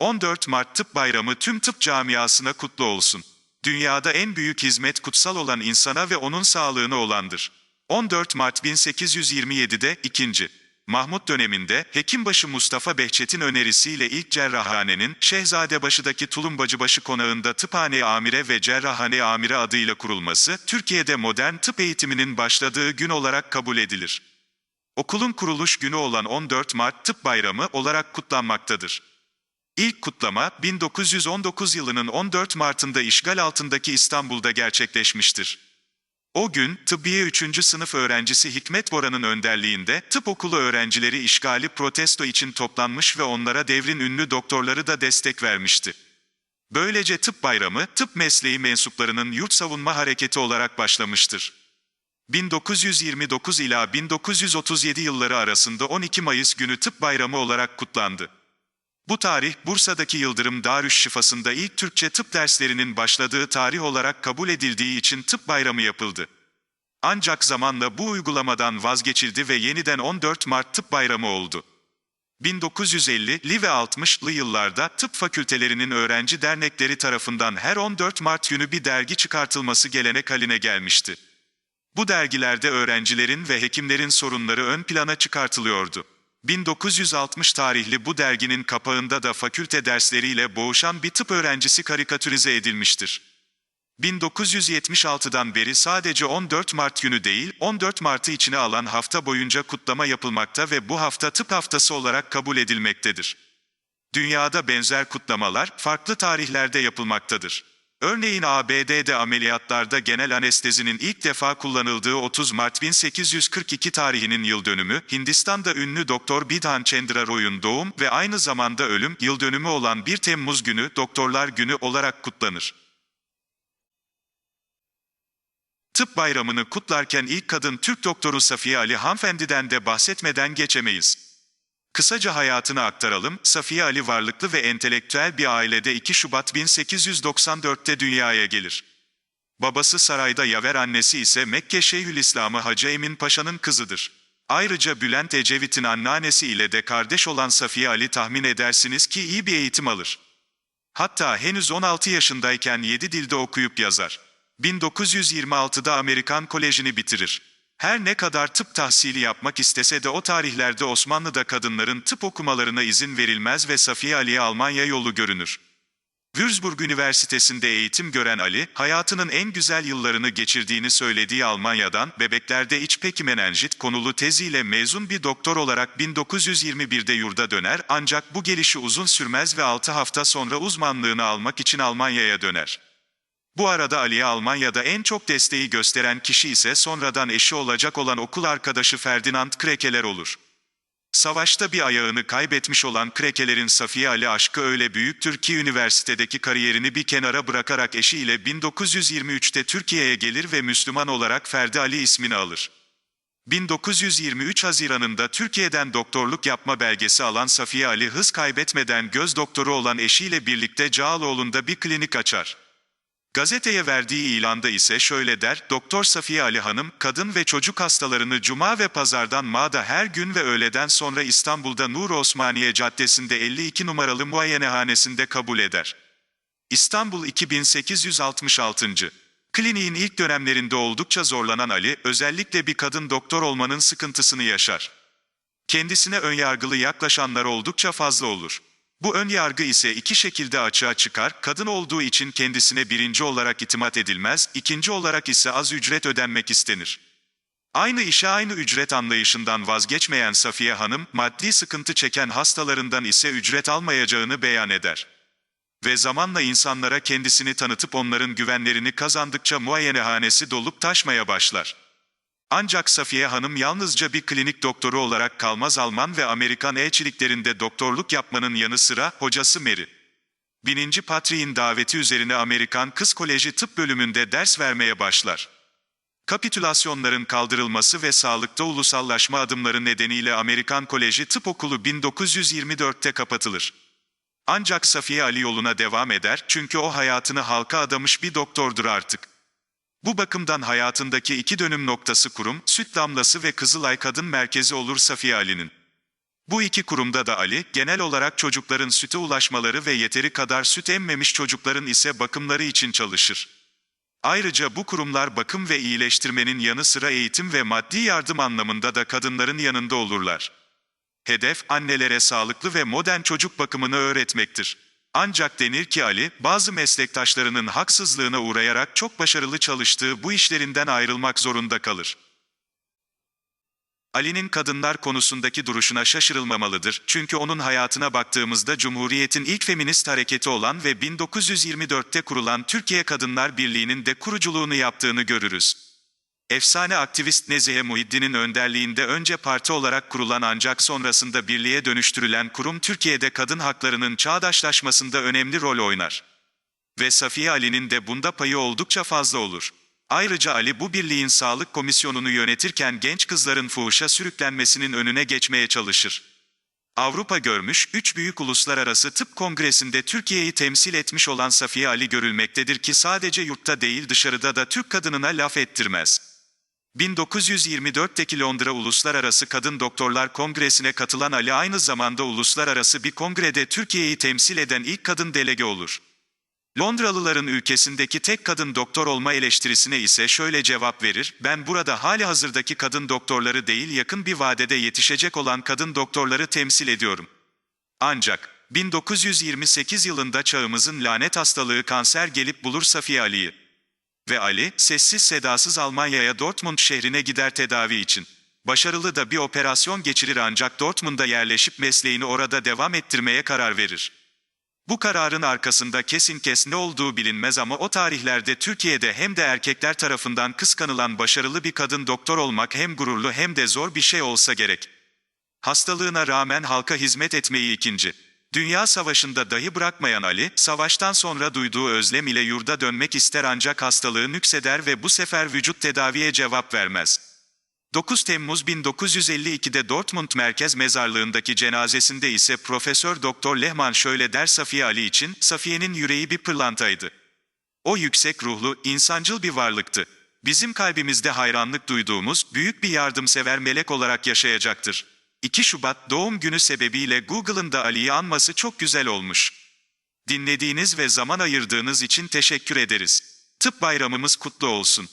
14 Mart Tıp Bayramı tüm tıp camiasına kutlu olsun. Dünyada en büyük hizmet kutsal olan insana ve onun sağlığına olandır. 14 Mart 1827'de 2. Mahmut döneminde Hekimbaşı Mustafa Behçet'in önerisiyle ilk cerrahhanenin Şehzadebaşı'daki Tulumbacıbaşı konağında tıphane amire ve cerrahhane amire adıyla kurulması Türkiye'de modern tıp eğitiminin başladığı gün olarak kabul edilir. Okulun kuruluş günü olan 14 Mart Tıp Bayramı olarak kutlanmaktadır. İlk kutlama 1919 yılının 14 Mart'ında işgal altındaki İstanbul'da gerçekleşmiştir. O gün tıbbiye 3. sınıf öğrencisi Hikmet Bora'nın önderliğinde tıp okulu öğrencileri işgali protesto için toplanmış ve onlara devrin ünlü doktorları da destek vermişti. Böylece tıp bayramı, tıp mesleği mensuplarının yurt savunma hareketi olarak başlamıştır. 1929 ila 1937 yılları arasında 12 Mayıs günü tıp bayramı olarak kutlandı. Bu tarih Bursa'daki Yıldırım Darüşşifası'nda ilk Türkçe tıp derslerinin başladığı tarih olarak kabul edildiği için tıp bayramı yapıldı. Ancak zamanla bu uygulamadan vazgeçildi ve yeniden 14 Mart Tıp Bayramı oldu. 1950'li ve 60'lı yıllarda tıp fakültelerinin öğrenci dernekleri tarafından her 14 Mart günü bir dergi çıkartılması gelenek haline gelmişti. Bu dergilerde öğrencilerin ve hekimlerin sorunları ön plana çıkartılıyordu. 1960 tarihli bu derginin kapağında da fakülte dersleriyle boğuşan bir tıp öğrencisi karikatürize edilmiştir. 1976'dan beri sadece 14 Mart günü değil, 14 Mart'ı içine alan hafta boyunca kutlama yapılmakta ve bu hafta tıp haftası olarak kabul edilmektedir. Dünyada benzer kutlamalar farklı tarihlerde yapılmaktadır. Örneğin ABD'de ameliyatlarda genel anestezinin ilk defa kullanıldığı 30 Mart 1842 tarihinin yıl dönümü, Hindistan'da ünlü Doktor Bidhan Chandra Roy'un doğum ve aynı zamanda ölüm yıl dönümü olan 1 Temmuz günü Doktorlar Günü olarak kutlanır. Tıp bayramını kutlarken ilk kadın Türk doktoru Safiye Ali hanımefendiden de bahsetmeden geçemeyiz. Kısaca hayatını aktaralım, Safiye Ali varlıklı ve entelektüel bir ailede 2 Şubat 1894'te dünyaya gelir. Babası sarayda yaver annesi ise Mekke Şeyhülislamı Hacı Emin Paşa'nın kızıdır. Ayrıca Bülent Ecevit'in anneannesi ile de kardeş olan Safiye Ali tahmin edersiniz ki iyi bir eğitim alır. Hatta henüz 16 yaşındayken 7 dilde okuyup yazar. 1926'da Amerikan Kolejini bitirir. Her ne kadar tıp tahsili yapmak istese de o tarihlerde Osmanlı'da kadınların tıp okumalarına izin verilmez ve Safiye Ali'ye Almanya yolu görünür. Würzburg Üniversitesi'nde eğitim gören Ali, hayatının en güzel yıllarını geçirdiğini söylediği Almanya'dan, bebeklerde iç peki menenjit konulu teziyle mezun bir doktor olarak 1921'de yurda döner ancak bu gelişi uzun sürmez ve 6 hafta sonra uzmanlığını almak için Almanya'ya döner. Bu arada Ali'ye Almanya'da en çok desteği gösteren kişi ise sonradan eşi olacak olan okul arkadaşı Ferdinand Krekeler olur. Savaşta bir ayağını kaybetmiş olan Krekeler'in Safiye Ali aşkı öyle büyüktür ki üniversitedeki kariyerini bir kenara bırakarak eşiyle 1923'te Türkiye'ye gelir ve Müslüman olarak Ferdi Ali ismini alır. 1923 Haziran'ında Türkiye'den doktorluk yapma belgesi alan Safiye Ali hız kaybetmeden göz doktoru olan eşiyle birlikte Cağaloğlu'nda bir klinik açar. Gazeteye verdiği ilanda ise şöyle der, Doktor Safiye Ali Hanım, kadın ve çocuk hastalarını cuma ve pazardan mağda her gün ve öğleden sonra İstanbul'da Nur Osmaniye Caddesi'nde 52 numaralı muayenehanesinde kabul eder. İstanbul 2866. Kliniğin ilk dönemlerinde oldukça zorlanan Ali, özellikle bir kadın doktor olmanın sıkıntısını yaşar. Kendisine önyargılı yaklaşanlar oldukça fazla olur. Bu ön yargı ise iki şekilde açığa çıkar, kadın olduğu için kendisine birinci olarak itimat edilmez, ikinci olarak ise az ücret ödenmek istenir. Aynı işe aynı ücret anlayışından vazgeçmeyen Safiye Hanım, maddi sıkıntı çeken hastalarından ise ücret almayacağını beyan eder. Ve zamanla insanlara kendisini tanıtıp onların güvenlerini kazandıkça muayenehanesi dolup taşmaya başlar. Ancak Safiye Hanım yalnızca bir klinik doktoru olarak kalmaz Alman ve Amerikan elçiliklerinde doktorluk yapmanın yanı sıra hocası Mary. Bininci Patrick'in daveti üzerine Amerikan Kız Koleji Tıp bölümünde ders vermeye başlar. Kapitülasyonların kaldırılması ve sağlıkta ulusallaşma adımları nedeniyle Amerikan Koleji Tıp Okulu 1924'te kapatılır. Ancak Safiye Ali yoluna devam eder çünkü o hayatını halka adamış bir doktordur artık. Bu bakımdan hayatındaki iki dönüm noktası kurum, süt damlası ve Kızılay Kadın Merkezi olur Safiye Ali'nin. Bu iki kurumda da Ali, genel olarak çocukların süte ulaşmaları ve yeteri kadar süt emmemiş çocukların ise bakımları için çalışır. Ayrıca bu kurumlar bakım ve iyileştirmenin yanı sıra eğitim ve maddi yardım anlamında da kadınların yanında olurlar. Hedef, annelere sağlıklı ve modern çocuk bakımını öğretmektir. Ancak denir ki Ali, bazı meslektaşlarının haksızlığına uğrayarak çok başarılı çalıştığı bu işlerinden ayrılmak zorunda kalır. Ali'nin kadınlar konusundaki duruşuna şaşırılmamalıdır. Çünkü onun hayatına baktığımızda Cumhuriyet'in ilk feminist hareketi olan ve 1924'te kurulan Türkiye Kadınlar Birliği'nin de kuruculuğunu yaptığını görürüz. Efsane aktivist Nezihe Muhiddin'in önderliğinde önce parti olarak kurulan ancak sonrasında birliğe dönüştürülen kurum Türkiye'de kadın haklarının çağdaşlaşmasında önemli rol oynar. Ve Safiye Ali'nin de bunda payı oldukça fazla olur. Ayrıca Ali bu birliğin sağlık komisyonunu yönetirken genç kızların fuhuşa sürüklenmesinin önüne geçmeye çalışır. Avrupa görmüş, üç büyük uluslararası tıp kongresinde Türkiye'yi temsil etmiş olan Safiye Ali görülmektedir ki sadece yurtta değil dışarıda da Türk kadınına laf ettirmez. 1924'teki Londra Uluslararası Kadın Doktorlar Kongresi'ne katılan Ali aynı zamanda uluslararası bir kongrede Türkiye'yi temsil eden ilk kadın delege olur. Londralıların ülkesindeki tek kadın doktor olma eleştirisine ise şöyle cevap verir, ben burada hali hazırdaki kadın doktorları değil yakın bir vadede yetişecek olan kadın doktorları temsil ediyorum. Ancak, 1928 yılında çağımızın lanet hastalığı kanser gelip bulur Safiye Ali'yi. Ve Ali, sessiz sedasız Almanya'ya Dortmund şehrine gider tedavi için. Başarılı da bir operasyon geçirir ancak Dortmund'a yerleşip mesleğini orada devam ettirmeye karar verir. Bu kararın arkasında kesin kes ne olduğu bilinmez ama o tarihlerde Türkiye'de hem de erkekler tarafından kıskanılan başarılı bir kadın doktor olmak hem gururlu hem de zor bir şey olsa gerek. Hastalığına rağmen halka hizmet etmeyi ikinci. Dünya Savaşı'nda dahi bırakmayan Ali, savaştan sonra duyduğu özlem ile yurda dönmek ister ancak hastalığı nükseder ve bu sefer vücut tedaviye cevap vermez. 9 Temmuz 1952'de Dortmund Merkez Mezarlığındaki cenazesinde ise Profesör Doktor Lehmann şöyle der Safiye Ali için, Safiye'nin yüreği bir pırlantaydı. O yüksek ruhlu, insancıl bir varlıktı. Bizim kalbimizde hayranlık duyduğumuz, büyük bir yardımsever melek olarak yaşayacaktır. 2 Şubat doğum günü sebebiyle Google'ın da Ali'yi anması çok güzel olmuş. Dinlediğiniz ve zaman ayırdığınız için teşekkür ederiz. Tıp bayramımız kutlu olsun.